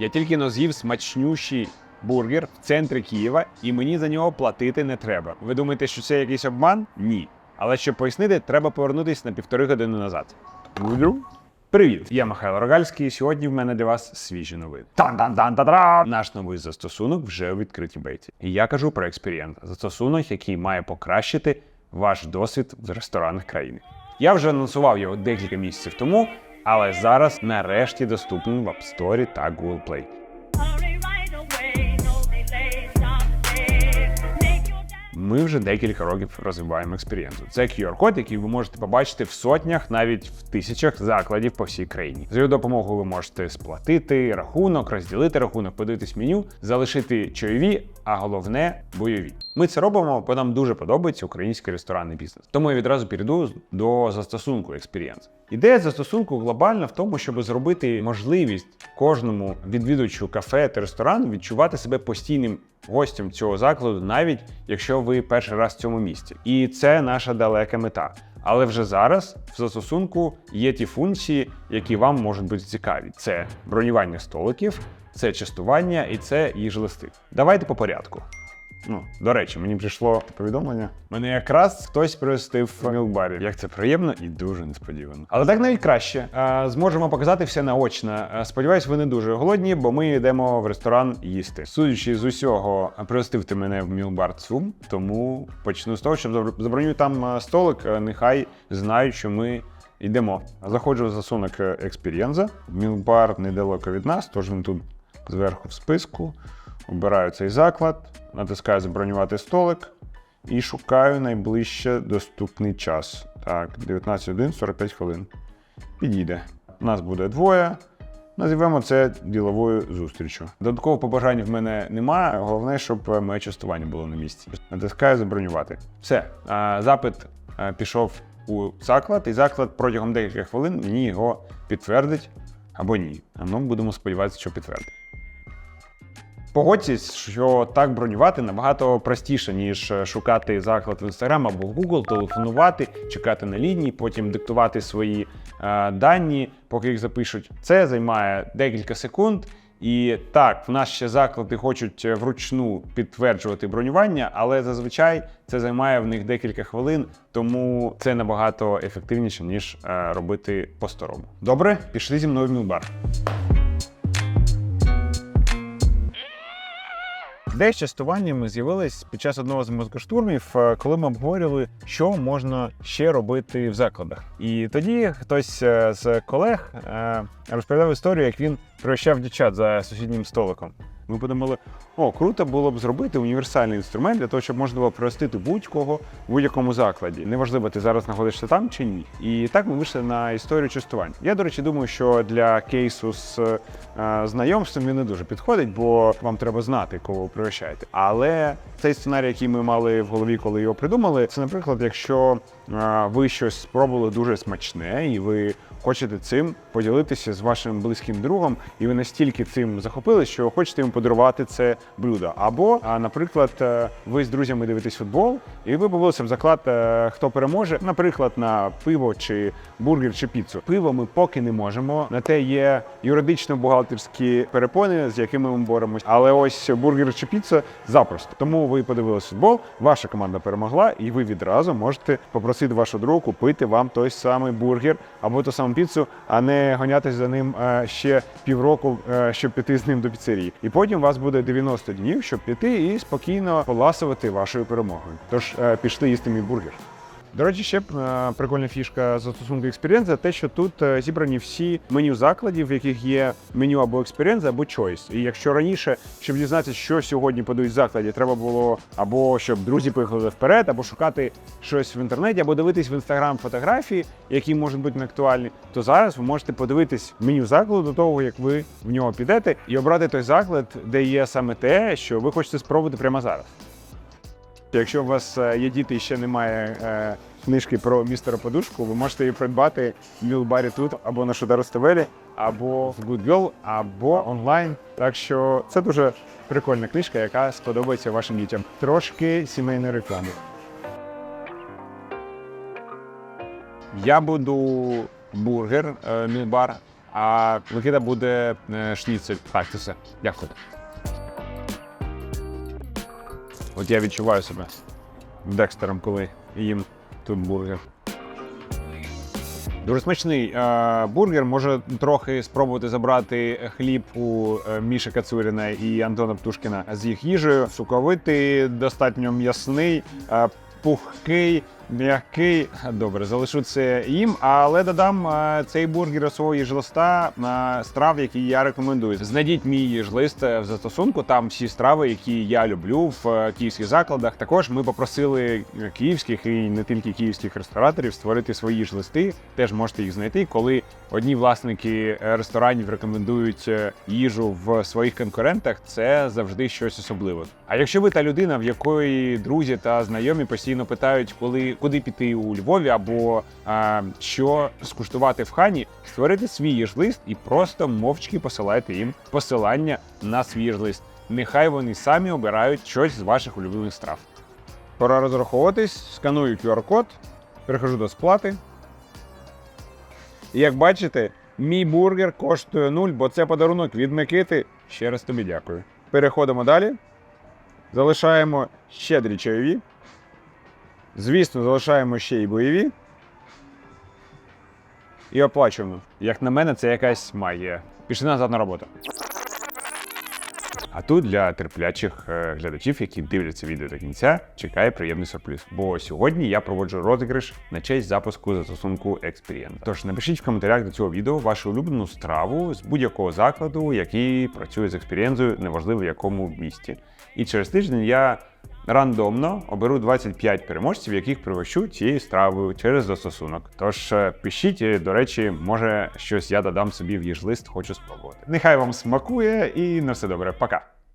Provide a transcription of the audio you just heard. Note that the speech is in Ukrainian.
Я тільки но з'їв смачнющий бургер в центрі Києва, і мені за нього платити не треба. Ви думаєте, що це якийсь обман? Ні. Але щоб пояснити, треба повернутися на півтори години назад. Привіт, я Михайло Рогальський. і Сьогодні в мене для вас свіжі новини. Тан-тан-тан-та-та! Наш новий застосунок вже у відкритій бейті. І я кажу про Experience – застосунок, який має покращити ваш досвід в ресторанах країни. Я вже анонсував його декілька місяців тому, але зараз нарешті доступний в App Store та Google Play. Ми вже декілька років розвиваємо експірієнсу. Це QR-код, який ви можете побачити в сотнях, навіть в тисячах закладів по всій країні. З його допомогою ви можете сплатити рахунок, розділити рахунок, подивитись меню, залишити чайові, а головне бойові. Ми це робимо, бо нам дуже подобається український ресторанний бізнес. Тому я відразу перейду до застосунку Experience. Ідея застосунку глобальна в тому, щоб зробити можливість кожному відвідувачу кафе та ресторану відчувати себе постійним гостем цього закладу, навіть якщо ви перший раз в цьому місті. І це наша далека мета. Але вже зараз в застосунку є ті функції, які вам можуть бути цікаві: це бронювання столиків, це частування і це їжлисти. Давайте по порядку. Ну, до речі, мені прийшло повідомлення. Мене якраз хтось пригостив в мілкбарі. Як це приємно і дуже несподівано. Але так навіть краще. А, зможемо показати все наочно. А, Сподіваюсь, ви не дуже голодні, бо ми йдемо в ресторан їсти. Судячи з усього, пригостив ти мене в мілбар ЦУМ, тому почну з того, що забр- забронюю там столик. Нехай знають, що ми. Йдемо. Заходжу в засунок Експірієнза. Мілбар недалеко від нас, тож він тут зверху в списку. Обираю цей заклад, натискаю забронювати столик і шукаю найближче доступний час. Так, 19 годин 45 хвилин. Підійде. Нас буде двоє. Називемо це діловою зустрічю. Додаткового побажання в мене немає. Головне, щоб е, моє частування було на місці. Натискаю забронювати. Все, запит е, пішов у заклад, і заклад протягом декілька хвилин мені його підтвердить або ні. А ми будемо сподіватися, що підтвердить. Погодьтесь, що так бронювати набагато простіше, ніж е, шукати заклад в Instagram або в Google, телефонувати, чекати на лінії, потім диктувати свої е, дані, поки їх запишуть. Це займає декілька секунд. І так, в нас ще заклади хочуть е, вручну підтверджувати бронювання, але зазвичай це займає в них декілька хвилин, тому це набагато ефективніше, ніж е, робити по-старому. Добре, пішли зі мною в мілбар. Ідея з частуваннями з'явилась під час одного з мозкоштурмів, е, коли ми обговорювали, що можна ще робити в закладах. І тоді хтось е, з колег е, розповідав історію, як він пригощав дівчат за сусіднім столиком. Ми подумали, о, круто було б зробити універсальний інструмент для того, щоб можна було простити будь-кого в будь-якому закладі. Неважливо, ти зараз знаходишся там чи ні. І так ми вийшли на історію частувань. Я, до речі, думаю, що для кейсу з е, знайомством він не дуже підходить, бо вам треба знати, кого ви пригощаєте. Але цей сценарій, який ми мали в голові, коли його придумали, це, наприклад, якщо е, ви щось спробували дуже смачне, і ви хочете цим поділитися з вашим близьким другом, і ви настільки цим захопились, що хочете йому подарувати це блюдо. Або, наприклад, е, ви з друзями дивитесь футбол, і ви побилися в заклад, е, хто переможе, наприклад, на пиво чи бургер чи піцу. Пиво ми поки не можемо. На те є юридично-бухгалтерські перепони, з якими ми боремось. Але ось бургер чи піца запросто. Тому ви подивилися футбол, ваша команда перемогла, і ви відразу можете попросити вашу другу купити вам той самий бургер або ту саму піцу, а не гонятись за ним е, ще півроку, е, щоб піти з ним до піцерії. І потім у вас буде 90 днів, щоб піти і спокійно поласувати вашою перемогою. Тож е, пішли їсти мій бургер. До речі, ще е, прикольна фішка застосунку Experience це те, що тут е, зібрані всі меню закладів, в яких є меню або Experience, або Choice. І якщо раніше, щоб дізнатися, що сьогодні подають в закладі, треба було або щоб друзі поїхали вперед, або шукати щось в інтернеті, або дивитись в інстаграм фотографії, які можуть бути не актуальні, то зараз ви можете подивитись меню закладу до того, як ви в нього підете, і обрати той заклад, де є саме те, що ви хочете спробувати прямо зараз. Якщо у вас е, є діти і ще немає е, книжки про містера подушку, ви можете її придбати в мілбарі тут або на Шударостевелі, або в Good або онлайн. Так що це дуже прикольна книжка, яка сподобається вашим дітям. Трошки сімейної реклами. Я буду бургер е, мільбар а Микита буде е, шніцель. Так, це все. Дякую. От я відчуваю себе Декстером, коли їм тут бургер. Дуже смачний е, бургер. Може трохи спробувати забрати хліб у е, Міші Кацуріна і Антона Птушкіна з їх їжею. Суковитий, достатньо м'ясний, е, пухкий, м'який. Добре, залишу це їм, але додам е, цей бургер свого їжлиста на страв, які я рекомендую. Знайдіть мій їжлист в застосунку. Там всі страви, які я люблю в е, київських закладах. Також ми попросили київських і не тільки київських рестораторів створити свої їжлисти. Теж можете їх знайти, коли одні власники е, ресторанів рекомендують е, їжу в своїх конкурентах. Це завжди щось особливе. А якщо ви та людина, в якої друзі та знайомі постійно питають, коли куди піти у Львові або а, що скуштувати в хані, створити свій їжлист і просто мовчки посилайте їм посилання на свій їжлист. Нехай вони самі обирають щось з ваших улюблених страв. Пора розраховуватись, сканую QR-код, перехожу до сплати. І як бачите, мій бургер коштує 0, бо це подарунок від Микити. Ще раз тобі дякую. Переходимо далі. Залишаємо щедрі чайові. Звісно, залишаємо ще й бойові. І оплачуємо. Як на мене, це якась магія. Пішли назад на роботу. А тут для терплячих е, глядачів, які дивляться відео до кінця, чекає приємний сюрприз. Бо сьогодні я проводжу розіграш на честь запуску застосунку Experience. Тож напишіть в коментарях до цього відео вашу улюблену страву з будь-якого закладу, який працює з Experience, неважливо в якому місті. І через тиждень я рандомно оберу 25 переможців, яких пригощу цією стравою через застосунок. Тож е, пишіть, і, до речі, може щось я додам собі в їжлист, хочу спробувати. Нехай вам смакує і на все добре. Пока.